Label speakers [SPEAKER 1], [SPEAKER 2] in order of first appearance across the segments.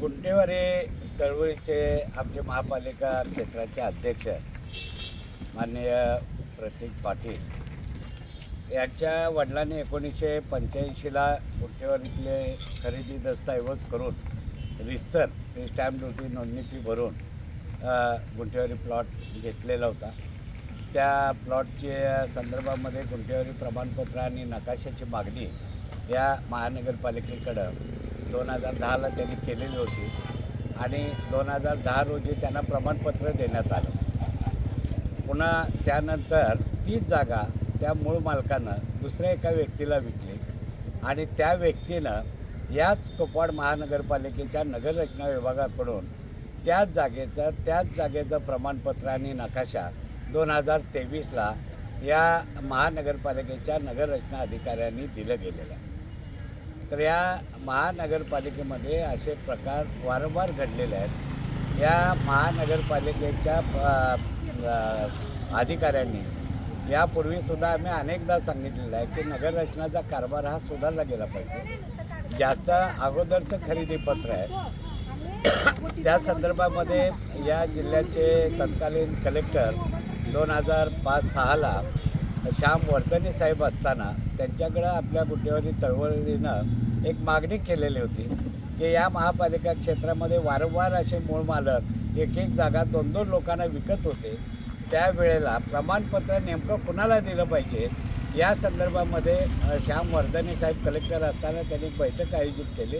[SPEAKER 1] गुंटेवारी चळवळीचे आमचे महापालिका क्षेत्राचे अध्यक्ष माननीय प्रतीक पाटील यांच्या वडिलांनी एकोणीसशे पंच्याऐंशीला गुंटेवारीतले खरेदी दस्तऐवज करून रितसर ते स्टॅम्प ड्युटी नोंदणी फी भरून गुंटेवारी प्लॉट घेतलेला होता. त्या प्लॉटच्या संदर्भामध्ये गुंटेवारी प्रमाणपत्र आणि नकाशाची मागणी या महानगरपालिकेकडं दोन हजार दहाला त्यांनी केलेली होती. आणि दोन हजार दहा रोजी त्यांना प्रमाणपत्र देण्यात आलं. पुन्हा त्यानंतर तीच जागा त्या मूळ मालकानं दुसऱ्या एका व्यक्तीला विकली. आणि त्या व्यक्तीनं याच कोपवाड महानगरपालिकेच्या नगररचना विभागाकडून त्याच जागेचं त्याच जागेचं प्रमाणपत्र आणि नकाशा दोन हजार तेवीसला या महानगरपालिकेच्या नगररचना अधिकाऱ्यांनी दिलं गेलेलं आहे. तर या महानगरपालिकेमध्ये असे प्रकार वारंवार घडलेले आहेत. या महानगरपालिकेच्या अधिकाऱ्यांनी यापूर्वीसुद्धा आम्ही अनेकदा सांगितलेलं आहे की नगररचनाचा कारभार हा सुधारला गेला पाहिजे. ज्याचं अगोदरचं खरेदी पत्र आहे त्या संदर्भामध्ये या जिल्ह्याचे तत्कालीन कलेक्टर दोन हजार पाच सहाला श्याम वर्तने साहेब असताना त्यांच्याकडं आपल्या गुन्हेगारी चळवळीनं एक मागणी केलेली होती की या महापालिका क्षेत्रामध्ये वारंवार असे मूळ मालक एक एक जागा दोन दोन लोकांना विकत होते. त्यावेळेला प्रमाणपत्र नेमकं कुणाला दिलं पाहिजे? या संदर्भामध्ये श्याम वर्धने साहेब कलेक्टर असताना त्यांनी एक बैठक आयोजित केली.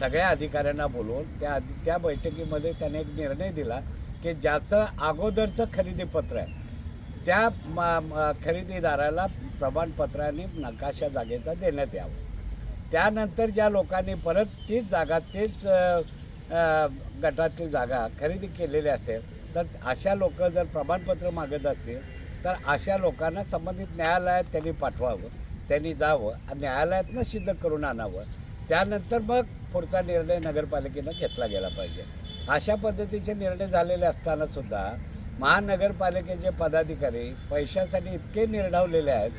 [SPEAKER 1] सगळ्या अधिकाऱ्यांना बोलवून त्या त्या बैठकीमध्ये त्याने एक निर्णय दिला की ज्याचं अगोदरचं खरेदीपत्र आहे त्या म- खरेदीदाराला प्रमाणपत्राने नकाशा जागेचा देण्यात यावं. त्यानंतर ज्या लोकांनी परत तीच जागा तेच गटातली जागा खरेदी केलेली असेल तर अशा लोक जर प्रमाणपत्र मागत असतील तर अशा लोकांना संबंधित न्यायालयात त्यांनी पाठवावं त्यांनी जावं आणि न्यायालयातनं सिद्ध करून आणावं. त्यानंतर मग पुढचा निर्णय नगरपालिकेनं घेतला गेला पाहिजे. अशा पद्धतीचे निर्णय झालेले असताना सुद्धा महानगरपालिकेचे पदाधिकारी पैशासाठी इतके निर्ढावलेले आहेत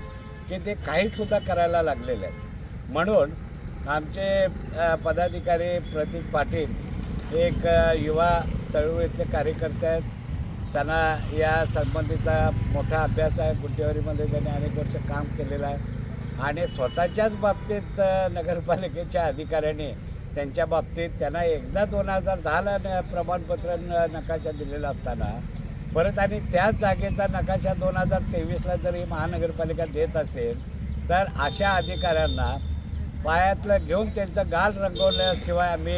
[SPEAKER 1] की ते काहीसुद्धा करायला लागलेले आहेत. म्हणून आमचे पदाधिकारी प्रतीक पाटील एक युवा चळवळीतले कार्यकर्ते आहेत. त्यांना या संबंधीचा मोठा अभ्यास आहे. गुंटेवारीमध्ये त्यांनी अनेक वर्ष काम केलेलं आहे. आणि स्वतःच्याच बाबतीत नगरपालिकेच्या अधिकाऱ्यांनी त्यांच्या बाबतीत त्यांना एकदा दोन हजार दहाला न प्रमाणपत्र न नकाशा दिलेला असताना परत आणि त्याच जागेचा नकाशा दोन हजार तेवीसला जर ही महानगरपालिका देत असेल तर अशा अधिकाऱ्यांना पायातलं घेऊन त्यांचं गाल रंगवल्याशिवाय आम्ही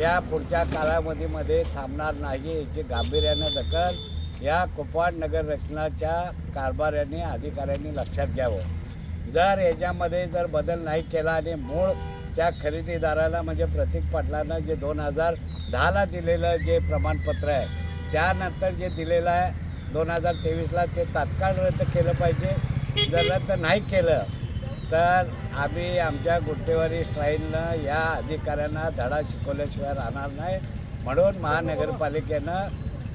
[SPEAKER 1] या पुढच्या कालावधीमध्ये थांबणार नाही याची गांभीर्यानं दखल या कुपवाड नगर रचनाच्या कारभाऱ्यांनी अधिकाऱ्यांनी लक्षात घ्यावं. जर याच्यामध्ये जर बदल नाही केला आणि मूळ त्या खरेदीदाराला म्हणजे प्रतीक पाटलांना जे दोन हजार दहाला दिलेलं जे प्रमाणपत्र आहे त्यानंतर जे दिलेलं आहे दोन हजार तेवीसला ते तात्काळ रद्द केलं पाहिजे. जर रद्द नाही केलं तर आम्ही आमच्या गुंटेवारी स्टाईलनं या अधिकाऱ्यांना धडा शिकवल्याशिवाय राहणार नाही. म्हणून महानगरपालिकेनं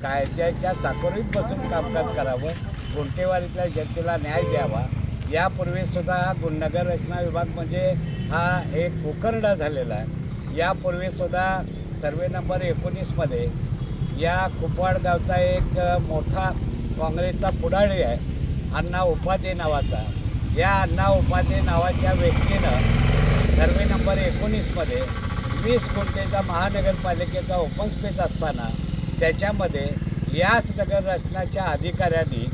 [SPEAKER 1] कायद्याच्या चाकोरीत बसून कामकाज करावं गुंटेवारीतल्या जनतेला न्याय द्यावा. यापूर्वीसुद्धा हा गुण नगर रचना विभाग म्हणजे हा एक उकरडा झालेला आहे. यापूर्वीसुद्धा सर्वे नंबर एकोणीसमध्ये या कुपवाडगावचा एक मोठा काँग्रेसचा पुढारी आहे अण्णा उपाध्ये नावाचा. या अण्णा उपाध्ये नावाच्या व्यक्तीनं सर्वे नंबर एकोणीसमध्ये वीस कोटीचा महानगरपालिकेचा ओपन स्पेस असताना त्याच्यामध्ये याच नगररचनाच्या अधिकाऱ्यांनी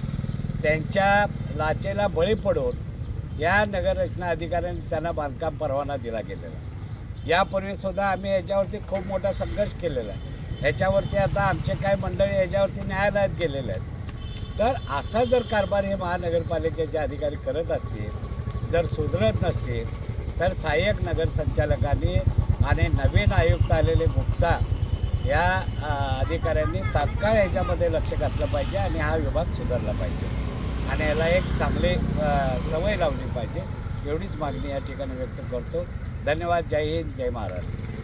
[SPEAKER 1] त्यांच्या लाचेला बळी पडून या नगररचना अधिकाऱ्यांनी त्यांना बांधकाम परवाना दिला गेलेला. यापूर्वीसुद्धा आम्ही याच्यावरती खूप मोठा संघर्ष केलेला आहे. ह्याच्यावरती आता आमचे काय मंडळी याच्यावरती न्यायालयात गेलेले आहेत. तर असा जर कारभार हे महानगरपालिकेचे अधिकारी करत असतील जर सुधरत नसतील तर सहाय्यक नगरसंचालकांनी आणि नवीन आयुक्त आलेले मुक्ता या अधिकाऱ्यांनी तात्काळ याच्यामध्ये लक्ष घातलं पाहिजे आणि हा विभाग सुधारला पाहिजे. आणि याला एक चांगली सवय लावली पाहिजे. एवढीच मागणी या ठिकाणी व्यक्त करतो. धन्यवाद. जय हिंद. जय महाराष्ट्र.